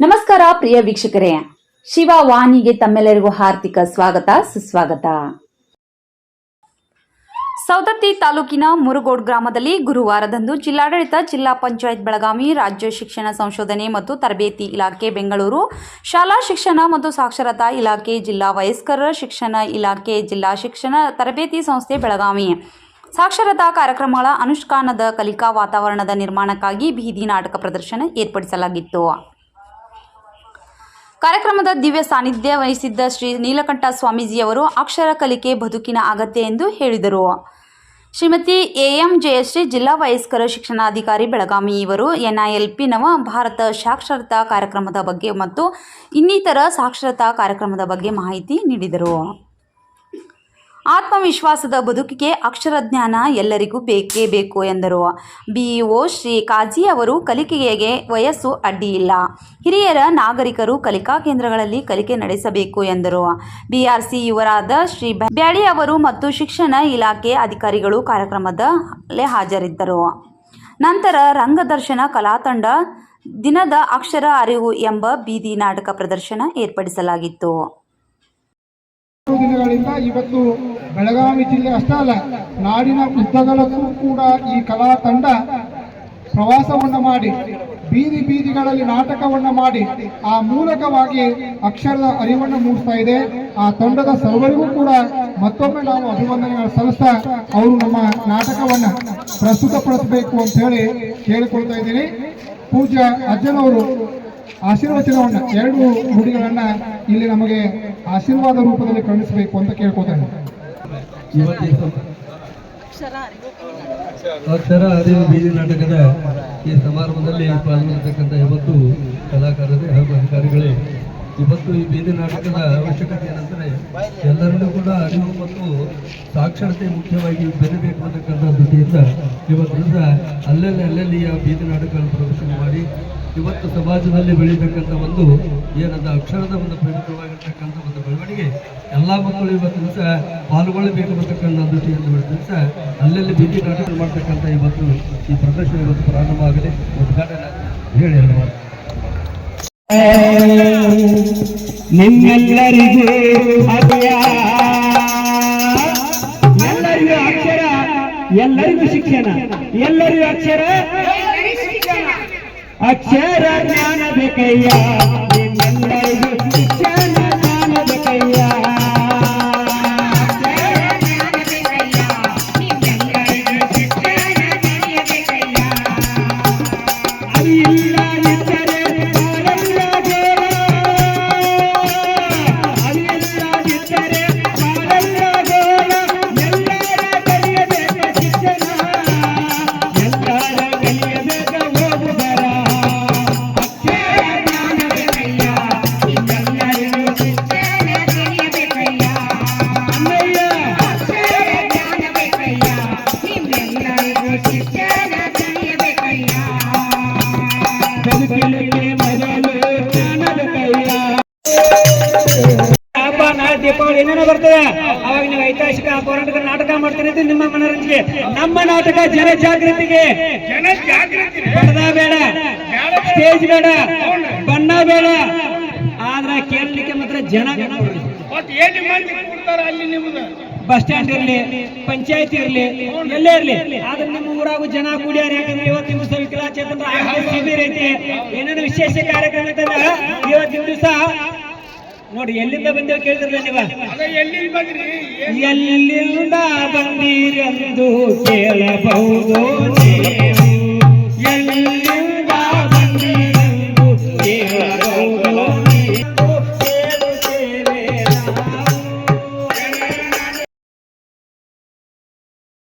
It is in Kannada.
ನಮಸ್ಕಾರ ಪ್ರಿಯ ವೀಕ್ಷಕರೇ. ಶಿವ ವಾಣಿಗೆ ತಮ್ಮೆಲ್ಲರಿಗೂ ಹಾರ್ದಿಕ ಸ್ವಾಗತ, ಸುಸ್ವಾಗತ. ಸೌದತ್ತಿ ತಾಲೂಕಿನ ಮುರುಗೋಡ್ ಗ್ರಾಮದಲ್ಲಿ ಗುರುವಾರದಂದು ಜಿಲ್ಲಾಡಳಿತ ಜಿಲ್ಲಾ ಪಂಚಾಯತ್ ಬೆಳಗಾವಿ ರಾಜ್ಯ ಶಿಕ್ಷಣ ಸಂಶೋಧನೆ ಮತ್ತು ತರಬೇತಿ ಇಲಾಖೆ ಬೆಂಗಳೂರು, ಶಾಲಾ ಶಿಕ್ಷಣ ಮತ್ತು ಸಾಕ್ಷರತಾ ಇಲಾಖೆ ಜಿಲ್ಲಾ ವಯಸ್ಕರ ಶಿಕ್ಷಣ ಇಲಾಖೆ ಜಿಲ್ಲಾ ಶಿಕ್ಷಣ ತರಬೇತಿ ಸಂಸ್ಥೆ ಬೆಳಗಾವಿ. ಸಾಕ್ಷರತಾ ಕಾರ್ಯಕ್ರಮಗಳ ಅನುಷ್ಠಾನದ ಕಲಿಕಾ ವಾತಾವರಣದ ನಿರ್ಮಾಣಕ್ಕಾಗಿ ಬೀದಿ ನಾಟಕ ಪ್ರದರ್ಶನ ಏರ್ಪಡಿಸಲಾಗಿತ್ತು. ಕಾರ್ಯಕ್ರಮದ ದಿವ್ಯ ಸಾನ್ನಿಧ್ಯ ವಹಿಸಿದ್ದ ಶ್ರೀ ನೀಲಕಂಠ ಸ್ವಾಮೀಜಿಯವರು ಅಕ್ಷರ ಕಲಿಕೆ ಬದುಕಿನ ಅಗತ್ಯ ಎಂದು ಹೇಳಿದರು. ಶ್ರೀಮತಿ ಎಎಂ ಜಯಶ್ರೀ ಜಿಲ್ಲಾ ವಯಸ್ಕರ ಶಿಕ್ಷಣಾಧಿಕಾರಿ ಬೆಳಗಾವಿ ಇವರು ಎನ್ಐಎಲ್ಪಿ ನವ ಭಾರತ ಸಾಕ್ಷರತಾ ಕಾರ್ಯಕ್ರಮದ ಬಗ್ಗೆ ಮತ್ತು ಇನ್ನಿತರ ಸಾಕ್ಷರತಾ ಕಾರ್ಯಕ್ರಮದ ಬಗ್ಗೆ ಮಾಹಿತಿ ನೀಡಿದರು. ಆತ್ಮವಿಶ್ವಾಸದ ಬದುಕಿಗೆ ಅಕ್ಷರ ಜ್ಞಾನ ಎಲ್ಲರಿಗೂ ಬೇಕೇ ಬೇಕು ಎಂದರು. ಬಿಇಒ ಶ್ರೀ ಕಾಜಿ ಅವರು ಕಲಿಕೆಗೆ ವಯಸ್ಸು ಅಡ್ಡಿಯಿಲ್ಲ ಹಿರಿಯರ ನಾಗರಿಕರು ಕಲಿಕಾ ಕೇಂದ್ರಗಳಲ್ಲಿ ಕಲಿಕೆ ನಡೆಸಬೇಕು ಎಂದರು. ಬಿಆರ್ಸಿ ಯುವರಾದ ಶ್ರೀ ಬ್ಯಾಳಿ ಅವರು ಮತ್ತು ಶಿಕ್ಷಣ ಇಲಾಖೆ ಅಧಿಕಾರಿಗಳು ಕಾರ್ಯಕ್ರಮದಲ್ಲಿ ಹಾಜರಿದ್ದರು. ನಂತರ ರಂಗದರ್ಶನ ಕಲಾತಂಡ ದಿನದ ಅಕ್ಷರ ಅರಿವು ಎಂಬ ಬೀದಿ ನಾಟಕ ಪ್ರದರ್ಶನ ಏರ್ಪಡಿಸಲಾಗಿತ್ತು. ದಿನಗಳಿಂದ ಇವತ್ತು ಬೆಳಗಾವಿ ಜಿಲ್ಲೆ ಅಷ್ಟೇ ಅಲ್ಲ, ನಾಡಿನ ಉದ್ದಗಲಕ್ಕೂ ಕೂಡ ಈ ಕಲಾ ತಂಡ ಪ್ರವಾಸವನ್ನು ಮಾಡಿ, ಬೀದಿ ಬೀದಿಗಳಲ್ಲಿ ನಾಟಕವನ್ನು ಮಾಡಿ, ಆ ಮೂಲಕವಾಗಿ ಅಕ್ಷರದ ಅರಿವನ್ನು ಮೂಡಿಸ್ತಾ ಇದೆ. ಆ ತಂಡದ ಸರ್ವರಿಗೂ ಕೂಡ ಮತ್ತೊಮ್ಮೆ ನಾವು ಅಭಿವಂದನೆಗಳು ಸಲ್ಲಿಸ್ತಾ ಅವರು ನಮ್ಮ ನಾಟಕವನ್ನು ಪ್ರಸ್ತುತಪಡಿಸಬೇಕು ಅಂತ ಹೇಳಿ ಕೇಳಿಕೊಳ್ತಾ ಇದ್ದೀನಿ. ಪೂಜ್ಯ ಅಜ್ಜನವರು ಆಶೀರ್ವಚನವನ್ನ, ಎರಡು ಹುಡುಗಿಗಳನ್ನ ಇಲ್ಲಿ ನಮಗೆ ಆಶೀರ್ವಾದ ರೂಪದಲ್ಲಿ ಕಳಿಸಬೇಕು ಅಂತ ಕೇಳ್ಕೊತೇನೆ ಅಕ್ಷರ ಅರಿವು ಬೀದಿ ನಾಟಕದ ಈ ಸಮಾರಂಭದಲ್ಲಿ ಪಾಲ್ಗೊಂಡಿರ್ತಕ್ಕಂಥ ಇವತ್ತು ಕಲಾಕಾರರೇ ಹಾಗೂ ಅಧಿಕಾರಿಗಳೇ, ಇವತ್ತು ಈ ಬೀದಿ ನಾಟಕದ ಅವಶ್ಯಕತೆ ಏನಂದರೆ ಎಲ್ಲರನ್ನೂ ಕೂಡ ಅರಿವು ಮತ್ತು ಸಾಕ್ಷರತೆ ಮುಖ್ಯವಾಗಿ ಬೆರಬೇಕು ಅಂತಕ್ಕಂಥ ದೃಷ್ಟಿಯಿಂದ ಇವತ್ತಿನಿಂದ ಅಲ್ಲಲ್ಲಿ ಅಲ್ಲಲ್ಲಿ ಬೀದಿ ನಾಟಕಗಳನ್ನು ಪ್ರದರ್ಶನ ಮಾಡಿ ಇವತ್ತು ಸಮಾಜದಲ್ಲಿ ಬೆಳೀತಕ್ಕಂಥ ಒಂದು ಏನಂತ ಅಕ್ಷರದ ಒಂದು ಪ್ರಮುಖವಾಗಿರ್ತಕ್ಕಂಥ ಒಂದು ಬೆಳವಣಿಗೆ. ಎಲ್ಲ ಮಕ್ಕಳು ಇವತ್ತು ದಿವಸ ಪಾಲ್ಗೊಳ್ಳಬೇಕು ಅಂತಕ್ಕಂಥ ದೃಷ್ಟಿಯನ್ನು ಇವತ್ತು ದಿವಸ ಅಲ್ಲಲ್ಲಿ ಬೀದಿ ನಾಟಕ ಮಾಡ್ತಕ್ಕಂಥ ಇವತ್ತು ಈ ಪ್ರದರ್ಶನ ಇವತ್ತು ಪ್ರಾರಂಭ ಆಗಲಿ. ಉದ್ಘಾಟನೆ ಹೇಳಿ ಎಲ್ಲ ಎಲ್ಲರಿಗೂ ಅಕ್ಷರ, ಎಲ್ಲರಿಗೂ ಶಿಕ್ಷಣ, ಎಲ್ಲರಿಗೂ ಅಕ್ಷರ? ಅಕ್ಷರ ಜ್ಞಾನ ಬೇಕಯ್ಯ. ದೀಪಾವಳಿ ಏನೇನೋ ಬರ್ತದೆ. ಅವಾಗ ನೀವು ಐತಿಹಾಸಿಕ ಹೋರಾಟದ ನಾಟಕ ಮಾಡ್ತೀರಿ ಅಂತ ನಿಮ್ಮ ಮನೋರಂಜನೆ ನಮ್ಮ ನಾಟಕ ಜನ ಜಾಗೃತಿಗೆ. ಪರ್ದ ಬೇಡ. ಸ್ಟೇಜ್ ಬೇಡ. ಬಣ್ಣ ಬೇಡ. ಆದ್ರೆ ಕೇಳಲಿಕ್ಕೆ ಮಾತ್ರ ಜನ ಬಸ್ ಸ್ಟ್ಯಾಂಡ್ ಇರ್ಲಿ ಪಂಚಾಯತ್ ಇರ್ಲಿ ಎಲ್ಲೇ ಇರ್ಲಿ. ಆದ್ರೆ ನಿಮ್ಮ ಊರಾಗ ಜನ ಕೂಡ್ಯಾರ ಯಾಕಂದ್ರೆ ಇವತ್ತು ದಿವಸ ವಿಕಲಾಚೇತನರ ಶಿಬಿರ ಐತಿ. ಏನೇನು ವಿಶೇಷ ಕಾರ್ಯಕ್ರಮ ಇವತ್ತಿನ ದಿವಸ ನೋಡಿ ಎಲ್ಲಿಂದ ಬಂದೇವು ಕೇಳಿದ್ರಲ್ಲ ನೀವು? ಎಲ್ಲಿಂದ ಬಂದಿರಂದು ಕೇಳಬಹುದು.